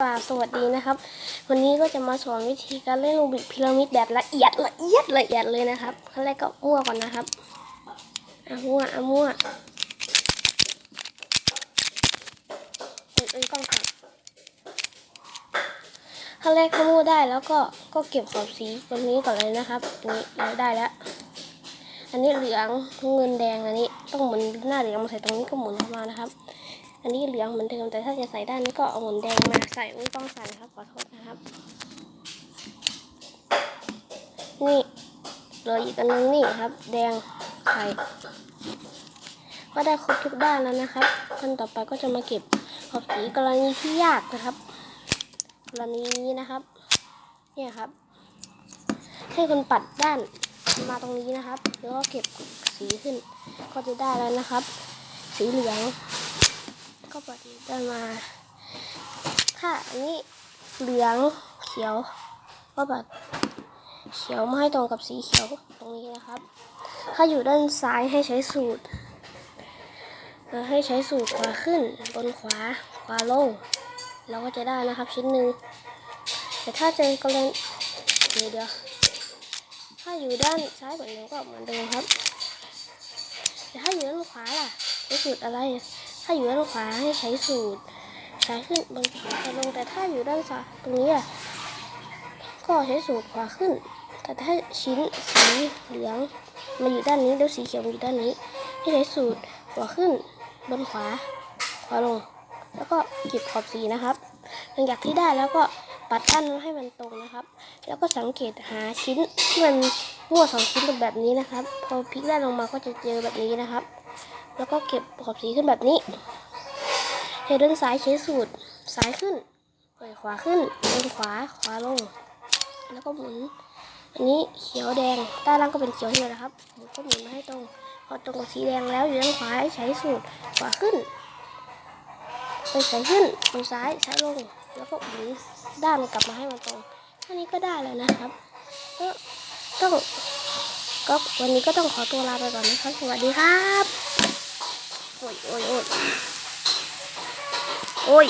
กราสวัสดีนะครับ วันนี้ก็จะมาสอนวิธีการเล่นรูบิกพีระมิดแบบละเอียดละเอียดละเอียดเลยนะครับขั้นแรกก็มั่วก่อนนะครับอะมั่วอะมั่วเอ้ยเอ้ยกล้องขังขั้นแรกก็มั่วได้แล้วก็ก็เก็บขอบสีตรงนี้ก่อนเลยนะครับอันนี้เราได้แล้ว อันนี้เหลืองเงินแดงอันนี้ต้องหมุนหน้าเหลืองมาใส่ตรงนี้ก็หมุนเข้ามานะครับ อันนี้เหลืองเหมือนเดิม แต่ถ้าจะใส่ด้านนี้ก็เอาหมุนแดงมาใส่ไม่ต้องใส่ครับขอโทษนะครับ นี่เหลืออีกอันนึงนี่ครับ แดงใส่ก็ได้ครบทุกด้านแล้วนะครับขั้นต่อไปก็จะมาเก็บขอบสีกรณีที่ยากนะครับ กรณีนี้นะครับ เนี่ยครับ ให้คุณปัดด้านมาตรงนี้นะครับ แล้วก็เก็บสีขึ้น ก็จะได้แล้วนะครับ สีเหลือง ก็ปฏิได้มาถ้าอันนี้เหลืองเขียวก็แบบเขียวไม่ให้ตรงกับสีเขียวตรงนี้นะครับ ถ้าอยู่ด้านซ้ายให้ใช้สูตรให้ใช้สูตรขวาขึ้นบนขวาขวาลงเราก็จะได้นะครับชิ้นหนึ่งแต่ถ้าเจอกรณีเดี๋ยวเดี๋ยวถ้าอยู่ด้านซ้ายเหมือนเดิมก็เหมือนเดิมครับ แต่ถ้าอยู่ด้านขวาล่ะใช้สูตรอะไร ถ้าอยู่ด้านขวาให้ใช้สูตรซ้ายขึ้นบนขวาลงแต่ถ้าอยู่ด้านซ้ายตรงนี้อะก็ใช้สูตรขวาขึ้น แต่ถ้าชิ้นสีเหลืองมาอยู่ด้านนี้แล้วสีเขียวมาอยู่ด้านนี้ ให้ใช้สูตรขวาขึ้น บนขวาขวาลง แล้วก็เก็บขอบสีนะครับ หลังจากที่ได้แล้วก็ปัดด้านให้มันตรงนะครับ แล้วก็สังเกตหาชิ้นที่มันมั่วสองชิ้นเป็นแบบนี้นะครับ พอพลิกด้านลงมาก็จะเจอแบบนี้นะครับ แล้วก็เก็บขอบสีขึ้นแบบนี้เฮด้านซ้ายใช้สูตรซ้ายขึ้นเปิดขวาขึ้นบนขวาขวาลง แล้วก็หมุน อันนี้เขียวแดงด้านล่างก็เป็นเขียวนี่แหละครับผมก็หมุนมาให้ตรง พอตรงกับสีแดงแล้วอยู่ด้านขวาใช้สูตรขวาขึ้นไปใส่ขึ้นบนซ้ายซ้ายลง แล้วก็หมุนด้านกลับมาให้มันตรงท่านี้ก็ได้แล้วนะครับก็ต้องก็วันนี้ก็ต้องขอตัวลาไปก่อนนะครับ สวัสดีครับ โอ้ยโอ้ยโอ้ยโอ้ย